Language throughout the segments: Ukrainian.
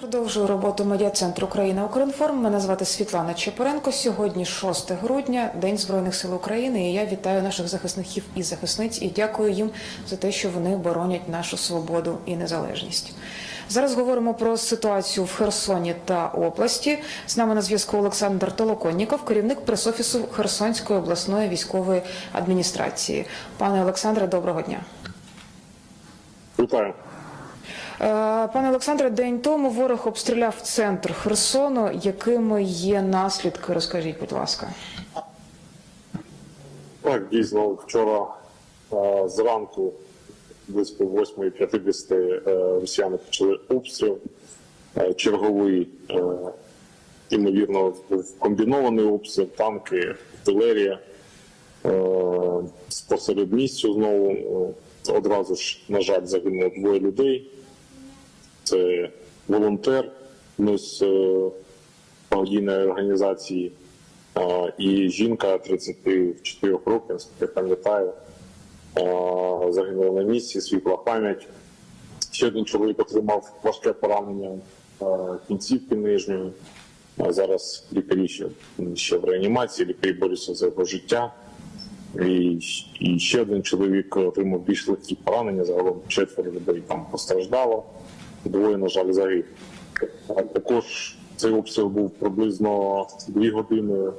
Продовжую роботу медіа-центру Україна Укрінформ. Мене звати Світлана Чепуренко. Сьогодні 6 грудня, День Збройних сил України. І я вітаю наших захисників і захисниць і дякую їм за те, що вони боронять нашу свободу і незалежність. Зараз говоримо про ситуацію в Херсоні та області. З нами на зв'язку Олександр Толоконніков, керівник пресофісу Херсонської обласної військової адміністрації. Пане Олександре, доброго дня. Вітаю. Е, Пане Олександре, день тому ворог обстріляв центр Херсону. Якими є наслідки? Розкажіть, будь ласка. Так, дійсно, вчора е, зранку, близько 8.50, е, росіяни почали обстріл. Черговий, ймовірно, був комбінований обстріл, танки, артилерія. Посеред місцю знову одразу ж, на жаль, загинуло двоє людей. Це волонтер ну, з е, благодійної організації і жінка 34 років, наскільки пам'ятаю, загинула на місці, світла пам'ять. Ще один чоловік отримав важке поранення кінцівки нижньої. А зараз лікарі ще, ще в реанімації, лікарі борються за його життя. І, і ще один чоловік отримав більш легкі поранення. Загалом четверо людей там постраждало, двоє, на жаль, загиблих. Також цей обстріл був приблизно дві години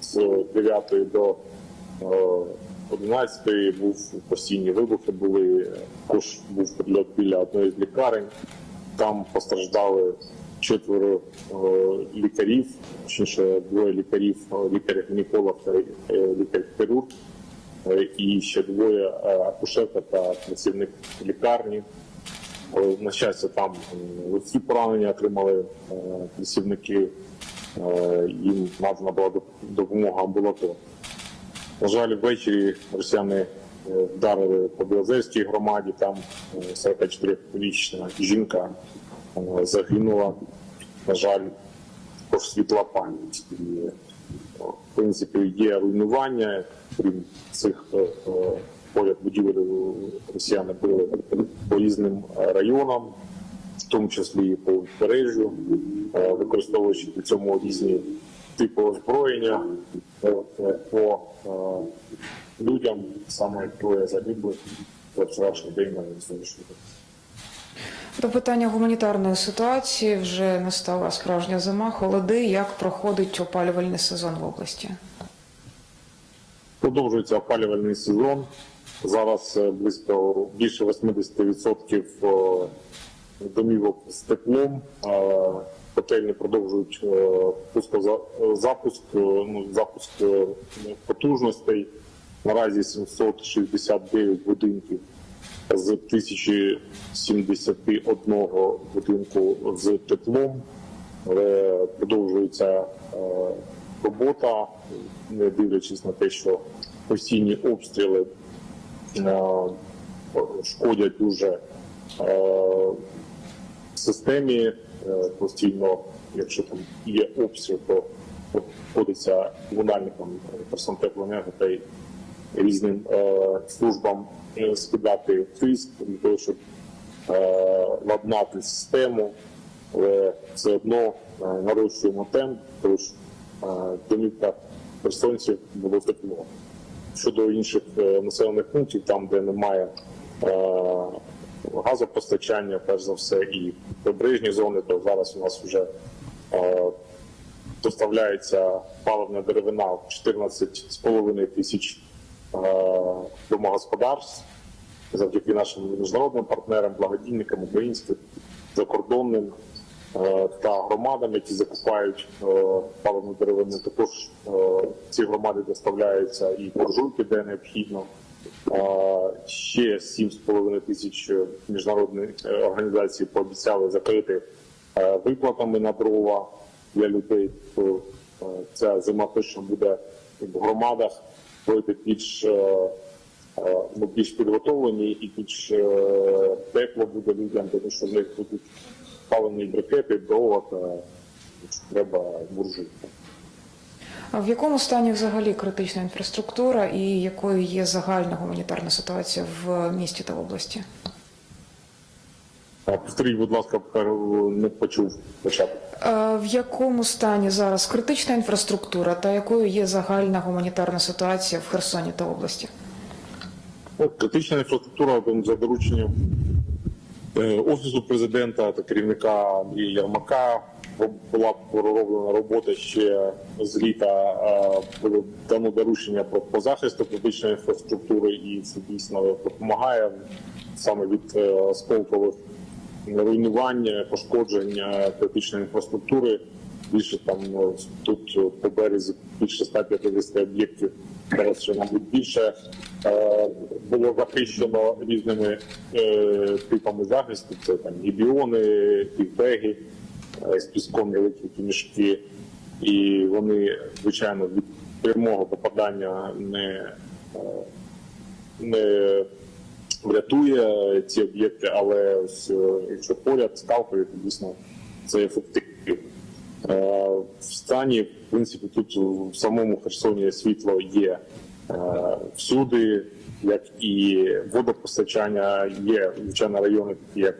з 9 до е, 11 був постійні вибухи. Були також був прильот біля одної з лікарень. Там постраждали четверо е, лікарів, точніше двоє лікарів, е, лікар-гінеколог та е, лікар-хірург, е, і ще двоє е, акушерка та працівник лікарні. На щастя, там легкі поранення отримали е, працівники. Е, Їм надана була доп- допомога амбулаторна. На жаль, ввечері росіяни е, вдарили по Білозерській громаді. Там е, 44-річна жінка загинула. На жаль, також світла пам'ять. В принципі, є руйнування, крім цих поряд будівель росіяни били по різним районам, в тому числі і по узбережжю, е, використовуючи при цьому різні типи озброєння е, по е, людям, саме троє загиблих за вчорашній день на сьогоднішній день. До питання гуманітарної ситуації вже настала справжня зима, холоди. Як проходить опалювальний сезон в області? Продовжується опалювальний сезон. Зараз е, близько більше 80% е, домівок з теплом. Котельні продовжують е, запуск, ну, запуск е, потужностей. Наразі 769 будинків з 1071 будинку з теплом. Але продовжується робота, не дивлячись на те, що постійні обстріли шкодять дуже е, системі. Е, Постійно, якщо там є обстріл, то входиться комунальникам Херсонтеплоенерго та різним е, службам е, скидати тиск для того, щоб е, ладнати систему, але все одно е, нарощуємо темп, тому що е, домівка херсонців було тепло. Щодо інших е, населених пунктів, там, де немає е, газопостачання, перш за все, і прибережні зони, то зараз у нас вже е, доставляється паливна деревина в 14,5 тисяч домогосподарств завдяки нашим міжнародним партнерам, благодійникам, українським, закордонним та громадам, які закупають е, паливну деревину. Також е, ці громади доставляються і буржуйки, де необхідно. Е, Ще 7,5 тисяч міжнародних е, організацій пообіцяли закрити е, виплатами на дрова для людей. Е, ця зима точно буде в громадах пройти більш, е, е, ну, більш підготовлені і більш е, тепло буде людям, тому що в них будуть паливні брикети, дрова треба буржуйки. А в якому стані взагалі критична інфраструктура і якою є загальна гуманітарна ситуація в місті та області? Повторіть, будь ласка, не почув початок. Е, В якому стані зараз критична інфраструктура та якою є загальна гуманітарна ситуація в Херсоні та області? Ну, Критична інфраструктура за дорученням е, Офісу президента та керівника Ярмака була пророблена робота ще з літа. е, Було дано доручення про по захисту критичної інфраструктури, і це дійсно допомагає саме від е, осколкових руйнування, пошкодження критичної інфраструктури. Більше там е, тут е, по березі більше 150 об'єктів, зараз мабуть більше е, було захищено різними е, типами захисту. Це там і біони, і беги е, з піском великі мішки, і вони звичайно від прямого попадання не, не врятує ці об'єкти, але ось, якщо поряд скалкою, то дійсно це ефективно. Е, В стані, в принципі, тут в самому Херсоні світло є е, всюди, як і водопостачання, є звичайно райони, як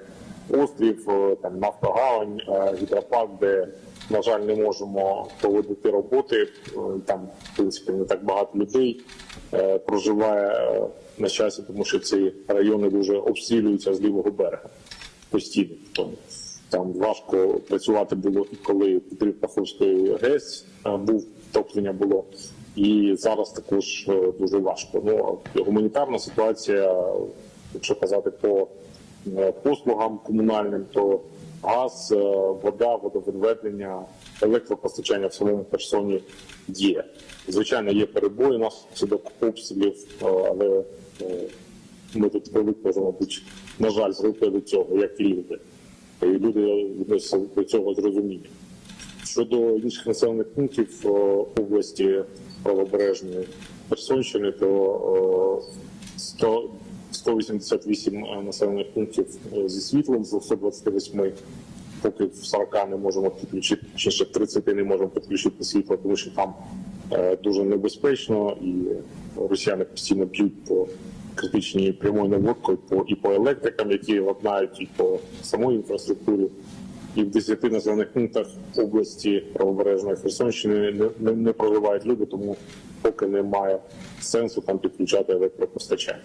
острів, е, там Нафтогавань, гідропарк, де, на жаль, не можемо проводити роботи. Там, в принципі, не так багато людей проживає на щастя, тому що ці райони дуже обстрілюються з лівого берега постійно. Там важко працювати було і коли Петрів Каховської ГЕС був топлення було. І зараз також е, дуже важко. Ну гуманітарна ситуація, якщо казати по е, послугам комунальним, то газ, е, вода, водовідведення, електропостачання в самому Херсоні є. Звичайно, є перебої наслідок обстрілів, але ми тут привикли, мабуть, на жаль, звикли цього, як і люди. І люди відносяться до цього з. Щодо інших населених пунктів е, області правобережної Херсонщини, то е, 100, 188 населених пунктів е, зі світлом з 228, поки в 40 не можемо підключити, чи ще в 30 не можемо підключити світло, тому що там е, дуже небезпечно і росіяни постійно б'ють по критичній прямою наводкою по і по електрикам, які ладнають, і по самої інфраструктурі. І в 10 населених пунктах області правобережної Херсонщини не, не, не проживають люди, тому поки немає сенсу там підключати електропостачання.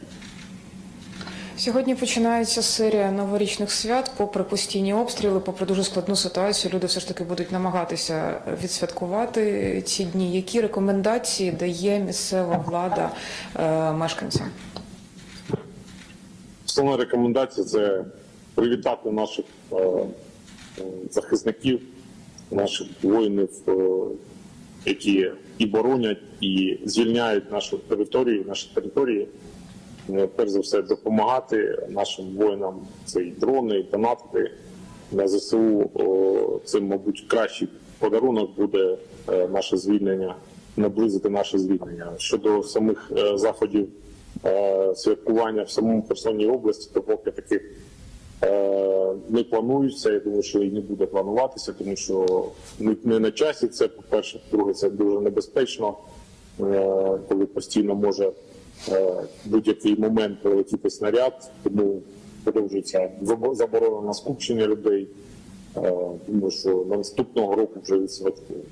Сьогодні починається серія новорічних свят. Попри постійні обстріли, попри дуже складну ситуацію, люди все ж таки будуть намагатися відсвяткувати ці дні. Які рекомендації дає місцева влада е, мешканцям? Основна рекомендація це привітати наших е, захисників, наших воїнів, е, які і боронять, і звільняють нашу територію, наші території. Е, Перш за все, допомагати нашим воїнам це і дрони, і донатити на ЗСУ. Це, мабуть, кращий подарунок буде наше звільнення, наблизити наше звільнення. Щодо самих заходів святкування в самому Херсонній області, то поки таких е, не планується. Я думаю, що і не буде плануватися, тому що не, на часі це, по-перше, по-друге, це дуже небезпечно, е, коли постійно може е, будь-який момент прилетіти снаряд, тому продовжується забо- заборона на скупчення людей. Е, Думаю, що на наступного року вже відсвяткуємо.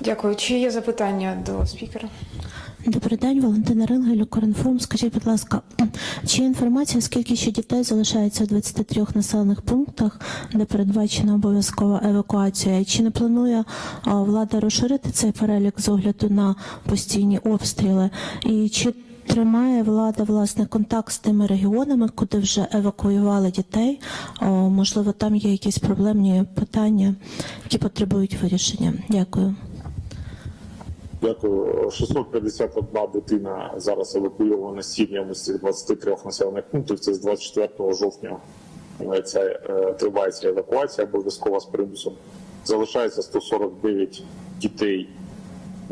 Дякую. Чи є запитання до спікера? Добрий день, Валентина Рингель, Укрінформ. Скажіть, будь ласка, чи є інформація, скільки ще дітей залишається у 23 населених пунктах, де передбачена обов'язкова евакуація? Чи не планує влада розширити цей перелік з огляду на постійні обстріли? І чи тримає влада власне контакт з тими регіонами, куди вже евакуювали дітей? О, можливо, там є якісь проблемні питання, які потребують вирішення? Дякую. Дякую. 651 дитина зараз евакуйована сім'ями з цих 23 населених пунктів. Це з 24 жовтня е, ця, е, триває ця евакуація обов'язкова з примусом. Залишається 149 дітей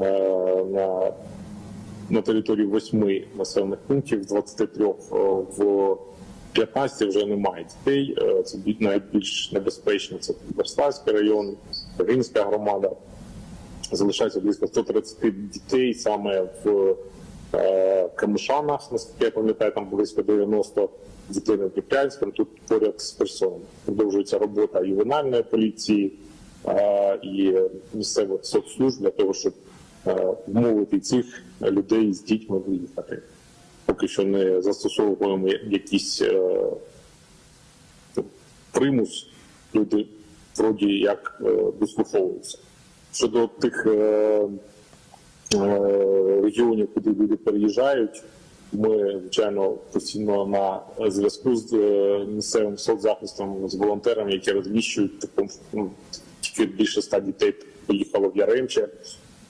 е, на, на території 8 населених пунктів, з 23 е, в 15 вже немає дітей. Е, Це бі- найбільш небезпечно. Це Верстальський район, Ринська громада залишається близько 130 дітей саме в е, Камишанах, наскільки я пам'ятаю, там близько 90 дітей над Дніпрянськом, тут поряд з Херсоном. Продовжується робота ювенальної поліції е, і місцевих соцслужб для того, щоб е, вмовити цих людей з дітьми виїхати. Поки що не застосовуємо якісь е, примус, люди вроді як е, дослуховуються. Щодо тих е, е, регіонів, куди люди переїжджають, ми, звичайно, постійно на зв'язку з е, місцевим соцзахистом, з волонтерами, які розміщують таку, ну, тільки більше ста дітей поїхало в Яремче.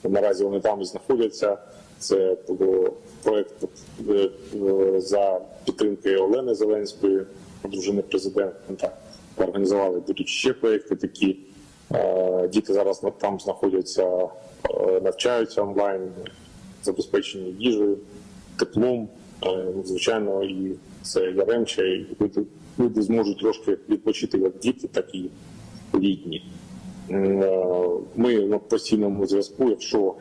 Наразі вони там і знаходяться. Це е, е, за підтримки Олени Зеленської, дружини президента. Організували будуть ще проекти такі. Е, Діти зараз там знаходяться, е, навчаються онлайн, забезпечені їжею, теплом. Е, Звичайно, і це Яремче, і люди, зможуть трошки відпочити як діти, так і літні. Ми на постійному зв'язку, якщо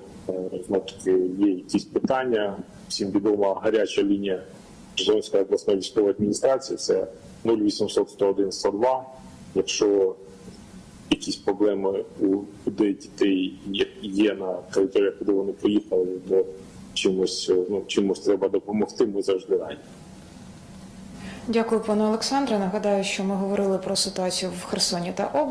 є якісь питання, всім відома гаряча лінія Житомирської обласної військової адміністрації, це 0800 101 102. Якщо якісь проблеми у дітей є, є на територіях, куди вони поїхали, бо чимось, е, ну, чимось треба допомогти, ми завжди раді. Дякую, пане Олександре. Нагадаю, що ми говорили про ситуацію в Херсоні та області.